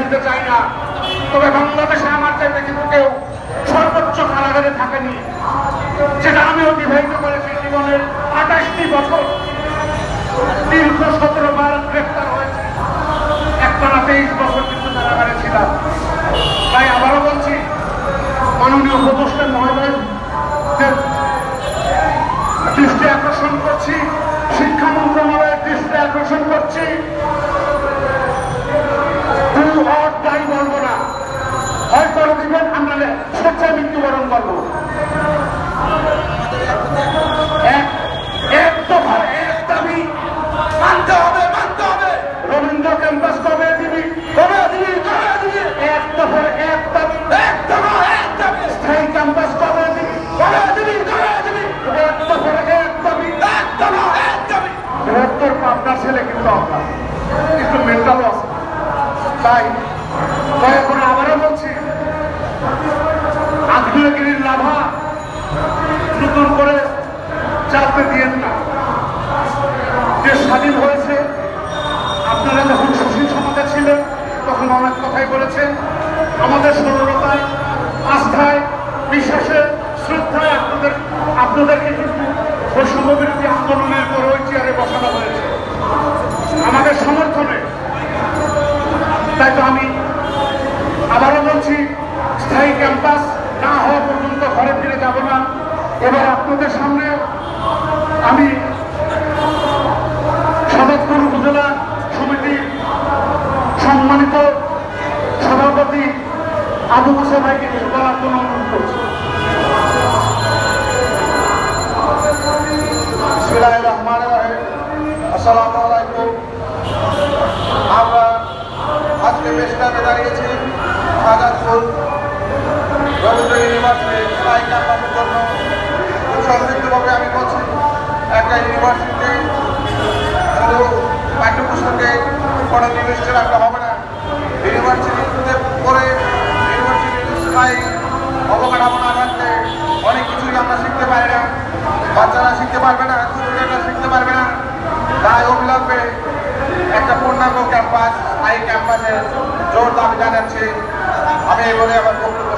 দিতে চাই না। তবে বাংলাদেশে আমার চাইতে কিন্তু কেউ সর্বোচ্চ কারাগারে থাকেনি। যেটা আমি অতিবাহিত করেছি জীবনের আঠাশটি বছর। দীর্ঘ সতেরো বার গ্রেফতার হয়েছে। একটানা তেইশ বছর কিন্তু কারাগারে ছিলাম। তাই আবারও বলছি, মাননীয় উপদেষ্টা মহোদয় দৃষ্টি আকর্ষণ করছি শিক্ষা মন্ত্রণালয়ের দৃষ্টি আকর্ষণ করছি দু অর তাই বলব না হয় করে আমরা স্বেচ্ছায় মৃত্যুবরণ করব। এক এক দফা এক দাবি। মানতে হবে মানতে হবে। রবীন্দ্র ক্যাম্পাস কবে দিবি? কবে দিবি? কবে দিবি? এক দফা এক দাবি। এক দফা এক দাবি। স্থায়ী ক্যাম্পাস কবে দিবি? কবে দিবি? কবে দিবি? এক দফা এক দাবি। এক দফা এক দাবি। বৃহত্তর পাবনার ছেলে কিন্তু আমরা। কিন্তু মেন্টালও আছে তাই দয়া করে আবারও বলছি আগ্নেয়গিরির লাভা নতুন করে চাপতে দিয়েন না যে স্বাধীন হয়েছে, আপনারা যখন সুশীল সমাজে ছিলেন, তখন অনেক কথাই বলেছেন, আমাদের সরলতায়, আস্থায়, বিশ্বাসে, শ্রদ্ধায় আপনাদের আপনাদেরকে কিন্তু বৈষম্য আন্দোলনের পর ওই চেয়ারে বসানো হয়েছে। আমাদের সমর্থনে। তাই তো আমি আবারও বলছি, স্থায়ী ক্যাম্পাস না হওয়া পর্যন্ত ঘরে ফিরে যাব না। এবার আপনাদের সামনে আমি সদরপুর উপজেলা সমিতি সম্মানিত সভাপতি আবু মুসা ভাইকে কিছু বলার জন্য অনুরোধ করছি। আমরা আজকে বেশিটাতে দাঁড়িয়েছি। আজাদপুর রবীন্দ্র একটা ইউনিভার্সিটি শুধু পাঠ্যপুস্তকে নির্দিষ্ট রাখা হবে না। ইউনিভার্সিটিতে পড়ে ইউনিভার্সিটির স্থায়ী অবকাঠামো না থাকলে অনেক কিছুই আমরা শিখতে পারি না। বাচ্চারা শিখতে পারবে না, স্টুডেন্টরা শিখতে পারবে না। তাই অবিলম্বে একটা পূর্ণাঙ্গ ক্যাম্পাস, স্থায়ী ক্যাম্পাসের জোর দাবি জানাচ্ছি। আমি এই বলে আমার বক্তব্য